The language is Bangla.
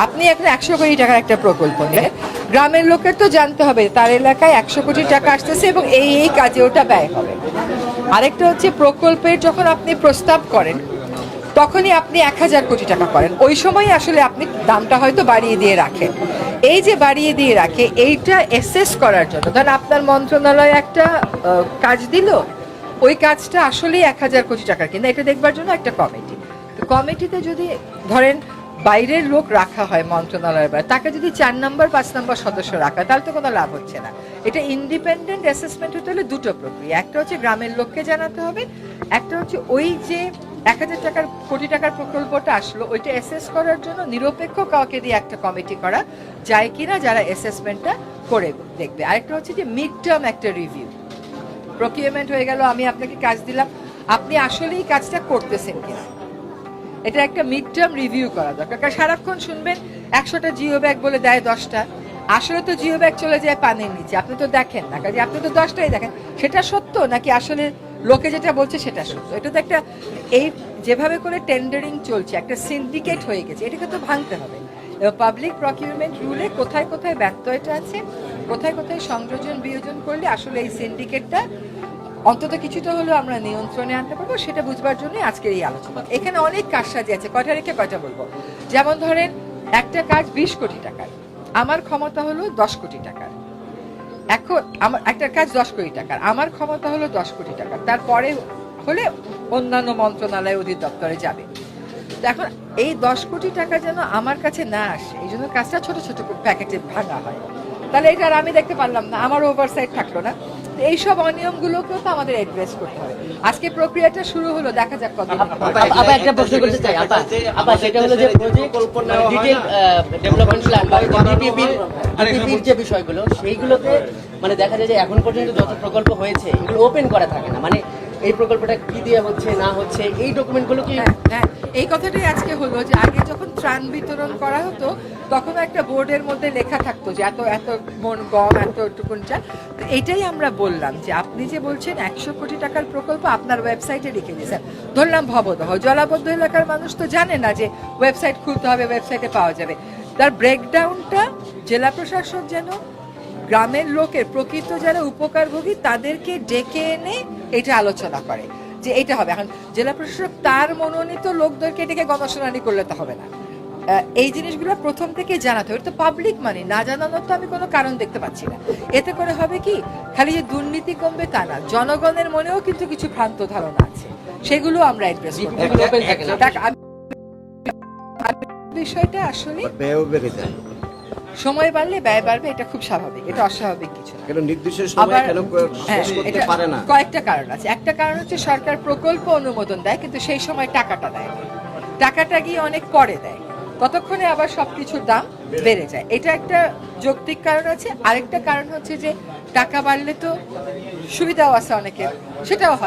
আপনি এখন একশো কোটি টাকার একটা প্রকল্প নিলেন গ্রামের লোকের তো জানতে হবে, তার এলাকায় একশো কোটি টাকা আসতেছে এবং এই এই কাজে ওটা ব্যয় হবে। আরেকটা হচ্ছে প্রকল্পের যখন আপনি প্রস্তাব করেন, তখনই আপনি এক হাজার কোটি টাকা করেন। ওই সময় আসলে আপনি দামটা হয়তো বাড়িয়ে দিয়ে রাখেন। এই যে বাড়িয়ে দিয়ে রাখে, এইটা এসেস করার জন্য। ধরেন আপনার মন্ত্রণালয় একটা কাজ দিল, ওই কাজটা আসলেই এক হাজার কোটি টাকার। কিন্তু এটা দেখবার জন্য একটা কমিটি। কমিটিতে যদি ধরেন বাইরের লোক রাখা হয় মন্ত্রণালয়ের বাইরে তাকে যদি চার নম্বর পাঁচ নম্বর সদস্য রাখা হয়, তাহলে তো কোনো লাভ হচ্ছে না। এটা ইন্ডিপেন্ডেন্ট অ্যাসেসমেন্ট হতে হলে দুটো প্রক্রিয়া। একটা হচ্ছে গ্রামের লোককে জানাতে হবে একটা হচ্ছে ওই যে এক হাজার টাকার কোটি টাকার প্রকল্পটা আসলো ওইটা অ্যাসেস করার জন্য নিরপেক্ষ কাউকে দিয়ে একটা কমিটি করা যায় কিনা যারা অ্যাসেসমেন্টটা করে দেখবে। আরেকটা হচ্ছে যে মিড টার্ম একটা রিভিউ প্রকিউরমেন্ট হয়ে গেল আমি আপনাকে কাজ দিলাম। আপনি আসলেই কাজটা করতেছেন কিনা? এটা একটা মিড টার্ম রিভিউ করা দরকার। কারণ সারাক্ষণ শুনবেন, একশোটা জিও ব্যাগ বলে দেয় দশটা। আসলে তো জিও ব্যাগ চলে যায় পানির নিচে। আপনি তো দেখেন না। কাজে আপনি তো দশটাই দেখেন। সেটা সত্য নাকি আসলে লোকে যেটা বলছে সেটা সত্য? এটা তো একটা এই যেভাবে করে টেন্ডারিং চলছে, একটা সিন্ডিকেট হয়ে গেছে, এটাকে তো ভাঙতে হবে। পাবলিক প্রকিউরমেন্ট রুলে কোথায় কোথায় ব্যর্থতা আছে, কোথায় কোথায় সংযোজন বিয়োজন করলে আসলে এই সিন্ডিকেটটা অন্তত কিছুটা হলেও আমরা নিয়ন্ত্রণে আনতে পারব, সেটা বুঝবার জন্যই আজকের এই আলোচনা। এখানে অনেক কাজসাজি আছে, কয়টা রেখে কয়টা বলব? যেমন ধরেন, একটা কাজ বিশ কোটি টাকার, আমার ক্ষমতা হলো দশ কোটি টাকার। এখন আমার, একটা কাজ দশ কোটি টাকার, আমার ক্ষমতা হলো দশ কোটি টাকার। তারপরে হলে অন্যান্য মন্ত্রণালয় অধিদপ্তরে যাবে। এখন এই দশ কোটি টাকা যেন আমার কাছে না আসে, এই জন্য কাজটা ছোট ছোট প্যাকেটে ভাঙা হয়। তাহলে এটা আর আমি দেখতে পারলাম না, আমার ওভারসাইট থাকল না। এইসব অনিয়মগুলোকেও তো আমাদের অ্যাড্রেস করতে হবে। আজকে প্রক্রিয়াটা শুরু হলো, দেখা যাক কত একটা প্রশ্ন করতে চাই আপা আপা সেটা হলো যে ডেভেলপমেন্ট প্ল্যান বা যে বিষয়গুলো, সেইগুলোতে মানে দেখা যায় যে এখন পর্যন্ত যত প্রকল্প হয়েছে, এগুলো ওপেন করা থাকে না। মানে এই প্রকল্পটা কি দিয়ে হচ্ছে না হচ্ছে এই ডকুমেন্টগুলো কি হ্যাঁ, হ্যাঁ, এই কথাটাই আজকে হলো যে আগে যখন ত্রাণ বিতরণ করা হতো তখন একটা বোর্ডের মধ্যে লেখা থাকতো যে এত এত মন গম এত টুকুন তো এইটাই আমরা বললাম যে আপনি যে বলছেন একশো কোটি টাকার প্রকল্প আপনার ওয়েবসাইটে লিখে দিয়েছেন। ধরলাম ভবদহ। জলাবদ্ধ এলাকার মানুষ তো জানে না যে ওয়েবসাইট খুলতে হবে ওয়েবসাইটে পাওয়া যাবে। তার ব্রেকডাউনটা জেলা প্রশাসক যেন গ্রামের লোকের প্রকৃত যারা উপকারভোগী তাদেরকে ডেকে এনে এটা আলোচনা করে যে এটা হবে। এখন জেলা প্রশাসক তার মনোনীত লোকদেরকে ডেকে গণশুনানি করলে তো হবে না। এই জিনিসগুলো প্রথম থেকে জানাতে হবে। তো পাবলিক মানি না জানানোর তো আমি কোনো কারণ দেখতে পাচ্ছি না। এতে করে হবে কি খালি যে দুর্নীতি কমবে তা না জনগণের মনেও কিন্তু কিছু ভ্রান্ত ধারণা আছে। সেগুলো আমরা অ্যাড্রেস করব। বিষয়টা আসলে ব্যয়ও বেড়ে যায়। সময় বাড়লে ব্যয় বাড়বে এটা খুব স্বাভাবিক এটা অস্বাভাবিক কিছু না। কেন নির্দিষ্ট সময় কেন হ্যাঁ, শেষ করতে পারে না? কয়েকটা কারণ আছে। একটা কারণ হচ্ছে সরকার প্রকল্প অনুমোদন দেয় কিন্তু সেই সময় টাকাটা দেয় না। টাকাটা গিয়ে অনেক পরে দেয়। ততক্ষণে আবার সবকিছুর দাম বেড়ে যায়। এটা একটা যৌক্তিক কারণ আছে। আরেকটা কারণ হচ্ছে যে টাকা বাড়লে তো সুবিধাও আছে অনেকের সেটাও হয়।